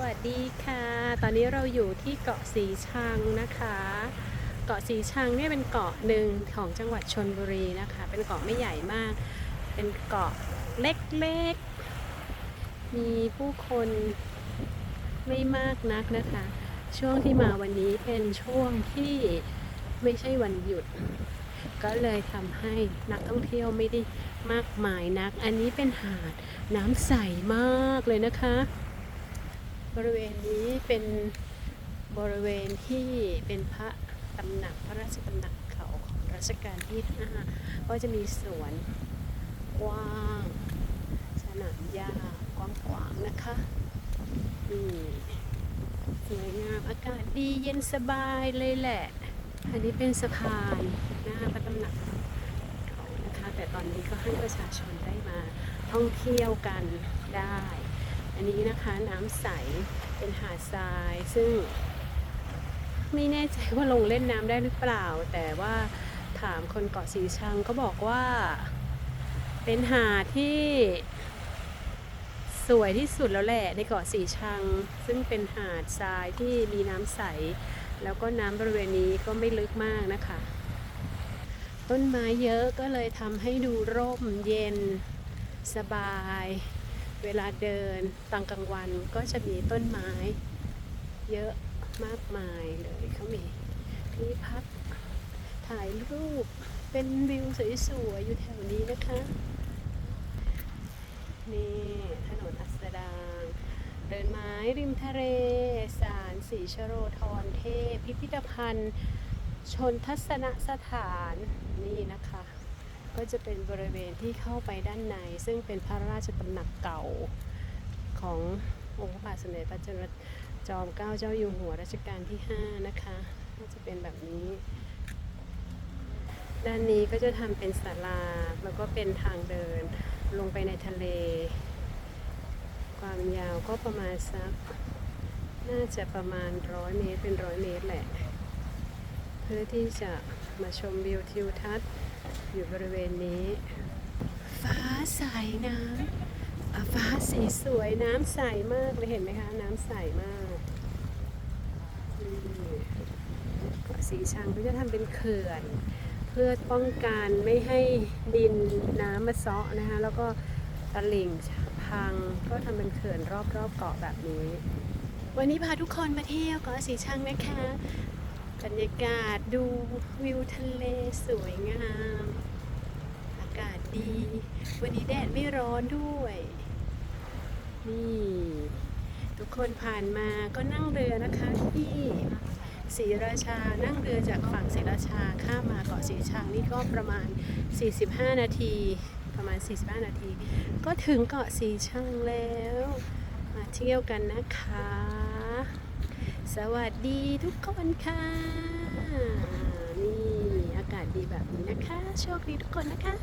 วัสดีค่ะ ตอนนี้เราอยู่ที่เกาะสีชังนะคะ เกาะสีชังเนี่ยเป็นเกาะหนึ่งของจังหวัดชนบุรีนะคะ เป็นเกาะไม่ใหญ่มาก เป็นเกาะเล็กๆ มีผู้คนไม่มากนักนะคะ ช่วงที่มาวันนี้เป็นช่วงที่ไม่ใช่วันหยุด ก็เลยทำให้นักท่องเที่ยวไม่ได้มากมายนัก อันนี้เป็นหาดน้ำใสมากเลยนะคะ บริเวณนี้เป็นบริเวณที่เป็นพระตำหนักพระราชตำหนักเขาของรัชกาลที่5ก็จะมีสวนกว้าง สนามหญ้ากว้างๆนะคะนี่สวยงามอากาศดีเย็นสบายเลยแหละ อันนี้เป็นสะพานหน้าพระตำหนักเขานะคะ แต่ตอนนี้ก็ให้ประชาชนได้มาท่องเที่ยวกันได้ อันนี้นะคะน้ำใสเป็นหาดทราย ซึ่ง ไม่แน่ใจว่าลงเล่นน้ำได้หรือเปล่า แต่ว่าถามคนเกาะสีชังก็บอกว่า เป็นหาดที่สวยที่สุดแล้วแหละในเกาะสีชัง ซึ่งเป็นหาดทรายที่มีน้ำใส แล้วก็น้ำบริเวณนี้ก็ไม่ลึกมากนะคะ ต้นไม้เยอะก็เลยทำให้ดูร่มเย็นสบาย เวลาเดินตอนกลางวันก็จะมีต้นไม้ เยอะมากมายเลยเขามีที่พักถ่ายรูปเป็นวิวสวยๆอยู่แถวนี้นะคะ นี่ถนนอัสดางเดินไม้ริมทะเลสารสีชโรธรเทพ พิพิธภัณฑ์ ชนทัศนสถานนี่นะคะ ก็จะเป็นบริเวณที่เข้าไปด้านใน ซึ่งเป็นพระราชตำหนักเก่าขององค์พระบาทสมเด็จพระจุลจอมเกล้าเจ้าอยู่หัวรัชกาลที่ 5 นะคะก็จะเป็นแบบนี้ ด้านนี้ก็จะทำเป็นศาลาแล้วก็เป็นทางเดินลงไปในทะเล ความยาวก็ประมาณสักน่าจะประมาณร้อยเมตรเป็นร้อยเมตรแหละ เพื่อที่จะ มาชมวิวทิวทัศน์ อยู่บริเวณนี้ ฟ้าใสน้ำอะฟ้าสีสวยน้ำใสมากเลยเห็นไหมคะ น้ำใสมากเกาะสีชังก็จะทำเป็นเขื่อน เพื่อป้องกันไม่ให้ดินน้ำมาเซาะนะคะ แล้วก็ตลิ่งพังก็ทำเป็นเขื่อนรอบๆเกาะแบบนี้วันนี้พาทุกคนมาเที่ยวเกาะสีชังนะคะ บรรยากาศดูวิวทะเลสวยงาม อากาศดี วันนี้แดดไม่ร้อนด้วย นี่ ทุกคนผ่านมาก็นั่งเรือนะคะที่ศรีราชา นั่งเรือจากฝั่งศรีราชาข้ามมาเกาะสีชังนี่ก็ประมาณ 45 นาที ประมาณ 45 นาที ก็ถึงเกาะสีชังแล้ว มาเที่ยวกันนะคะ สวัสดีทุกคนค่ะ นี่อากาศดีแบบนี้นะคะ โชคดีทุกคนนะคะ